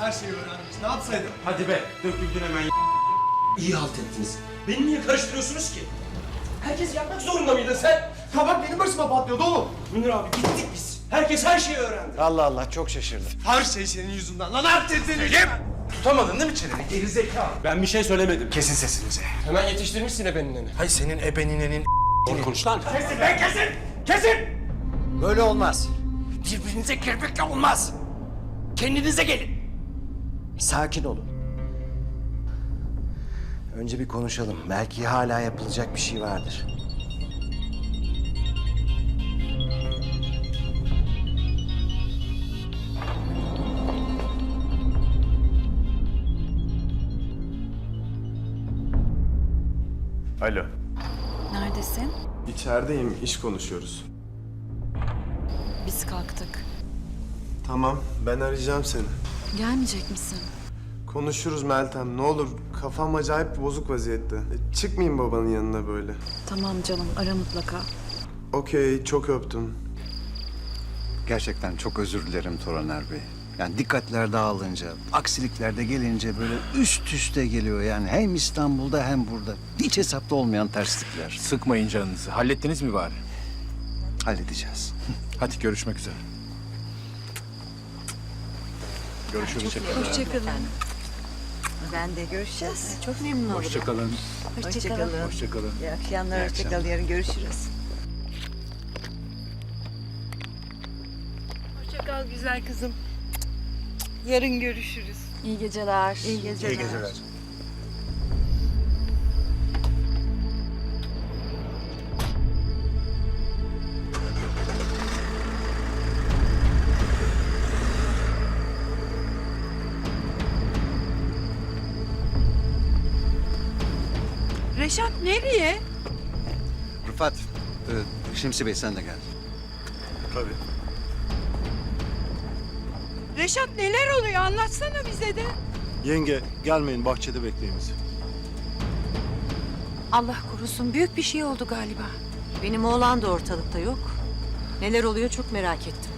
her şeyi öğrenmiş. Ne yapsaydım? Hadi be döküldün hemen. İyi halt ettiniz. Beni niye karıştırıyorsunuz ki? Herkes yapmak zorunda mıydı sen? Tabak benim başıma patlıyordu oğlum. Münir abi gittik biz. Herkes her şeyi öğrendi. Allah Allah çok şaşırdım. Her şey senin yüzünden lan her senin yüzünden. Tutamadın değil mi çeneni? Gerizekalı. Ben bir şey söylemedim. Kesin sesinizi. Hemen yetiştirmişsin ebenineni. Hay senin ebeninenin Konuş lan. Böyle olmaz. Birbirinize kirpikle olmaz. Kendinize gelin. Sakin olun. Önce bir konuşalım. Belki hala yapılacak bir şey vardır. Alo. Neredesin? İçerideyim, iş konuşuyoruz. Biz kalktık. Tamam, ben arayacağım seni. Gelmeyecek misin? Konuşuruz Meltem, ne olur. Kafam acayip bozuk vaziyette. E, Çıkmayayım babanın yanına böyle. Tamam canım ara mutlaka. Okey, çok öptüm. Gerçekten çok özür dilerim Turaner Bey. Yani dikkatler dağılınca, aksilikler de gelince böyle üst üste geliyor yani. Hem İstanbul'da hem burada. Hiç hesapta olmayan terslikler. Sıkmayın canınızı. Hallettiniz mi bari? Halledeceğiz. Hadi görüşmek üzere. Görüşürüz. Hoşçakalın. Ben de görüşeceğiz. Çok memnun oldum. Hoşçakalın. Hoşçakalın. Hoşçakalın. İyi akşamlar. Hoşçakal. Yarın görüşürüz. Hoşçakal güzel kızım. Yarın görüşürüz. İyi geceler. İyi geceler. Reşat nereye? Rıfat, e, Şemsi Bey sen de gel. Reşat neler oluyor anlatsana bize de. Yenge, gelmeyin, bahçede bekleyin bizi. Allah korusun büyük bir şey oldu galiba. Benim oğlan da ortalıkta yok. Neler oluyor çok merak ettim.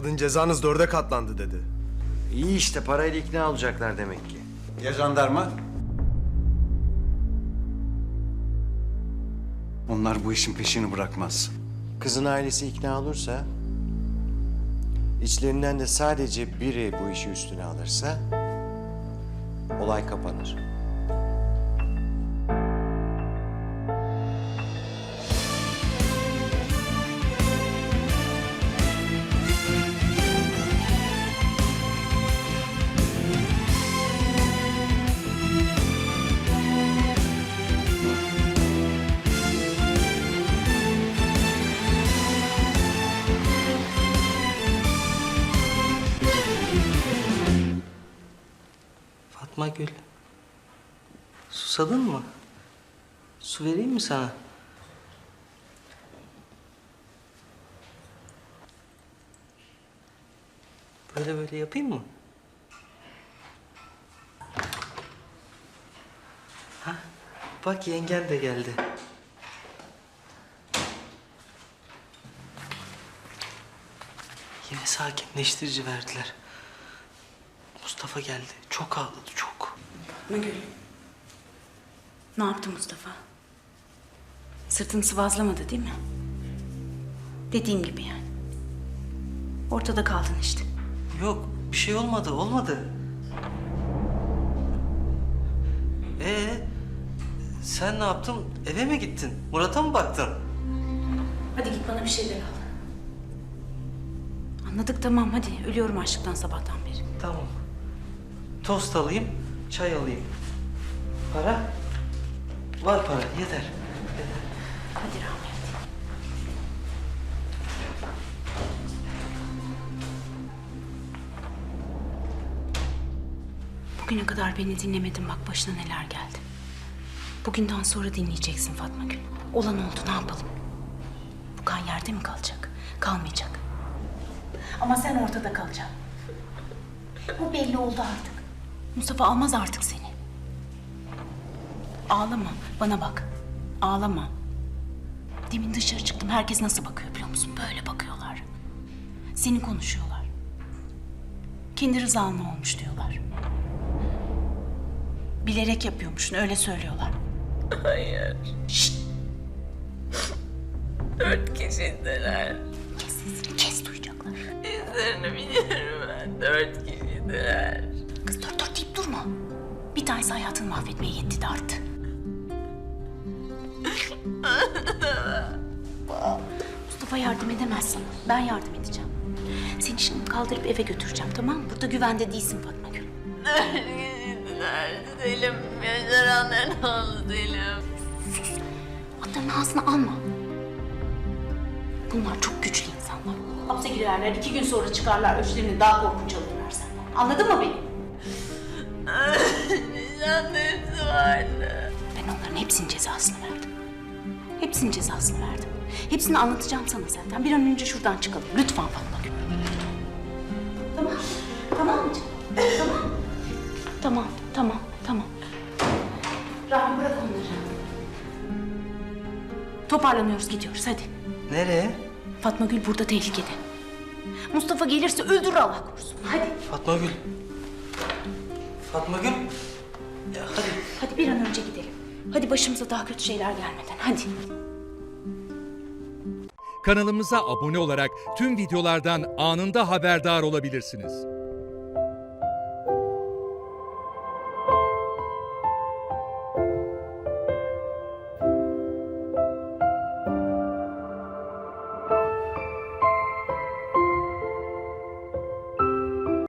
Kadın cezanız dörde katlandı dedi. İyi işte parayla ikna olacaklar demek ki. Ya jandarma? Onlar bu işin peşini bırakmaz. Kızın ailesi ikna olursa... ...içlerinden de sadece biri bu işi üstüne alırsa... ...olay kapanır. Fatma Gül. Susadın mı? Su vereyim mi sana? Böyle böyle yapayım mı? Ha? Bak yengen de geldi. Yine sakinleştirici verdiler. Mustafa geldi. Çok ağladı, çok. Gül. Ne yaptı Mustafa? Sırtını sıvazlamadı değil mi? Dediğim gibi yani. Ortada kaldın işte. Yok, bir şey olmadı, olmadı. Ee, sen ne yaptın? Eve mi gittin? Murat'a mı baktın? Hadi git bana bir şeyler al. Anladık tamam hadi. Ölüyorum açlıktan sabahtan beri. Tamam. Tost alayım, çay alayım. Para? Var para, yeter. Hadi rahmet. Bugüne kadar beni dinlemedin bak başına neler geldi. Bugünden sonra dinleyeceksin Fatma Gül. Olan oldu ne yapalım? Bu kan yerde mi kalacak? Kalmayacak. Ama sen ortada kalacaksın. Bu belli oldu artık. Mustafa almaz artık seni. Ağlama, bana bak. Ağlama. Demin dışarı çıktım. Herkes nasıl bakıyor biliyor musun? Böyle bakıyorlar. Seni konuşuyorlar. Kendi rızanla olmuş diyorlar. Bilerek yapıyormuşsun öyle söylüyorlar. Hayır. Dört kişiydiler. Kes sesini kes duyacaklar. İzlerini biliyorum ben. Dört kişiydiler. Bir tanesi hayatını mahvetmeye yetti de arttı. Mustafa yardım edemez sana. Ben yardım edeceğim. Seni şimdi kaldırıp eve götüreceğim tamam mı? Burada güvende değilsin Fatma Gül. Kişiydiler. Selim. Yaşaranların oğlu Selim. Adlarını ağzına alma. Bunlar çok güçlü insanlar. Hapse girerler, iki gün sonra çıkarlar, öçlerini daha korkunç alırlar senden. Anladın mı beni? Nişanlı hepsi vardı. Ben onların hepsinin cezasını verdim. Hepsinin cezasını verdim. Hepsini anlatacağım sana zaten. Bir an önce şuradan çıkalım. Lütfen Fatma Gül. Tamam. Tamam mı canım? Tamam. Tamam, tamam, tamam. Rahmi bırak onları. Toparlanıyoruz, gidiyoruz hadi. Nereye? Fatma Gül burada tehlikede. Mustafa gelirse öldürür Allah korusun. Hadi. Fatma Gül. Fatma Gül. Hadi. Hadi bir an önce gidelim. Hadi başımıza daha kötü şeyler gelmeden. Hadi. Kanalımıza abone olarak tüm videolardan anında haberdar olabilirsiniz.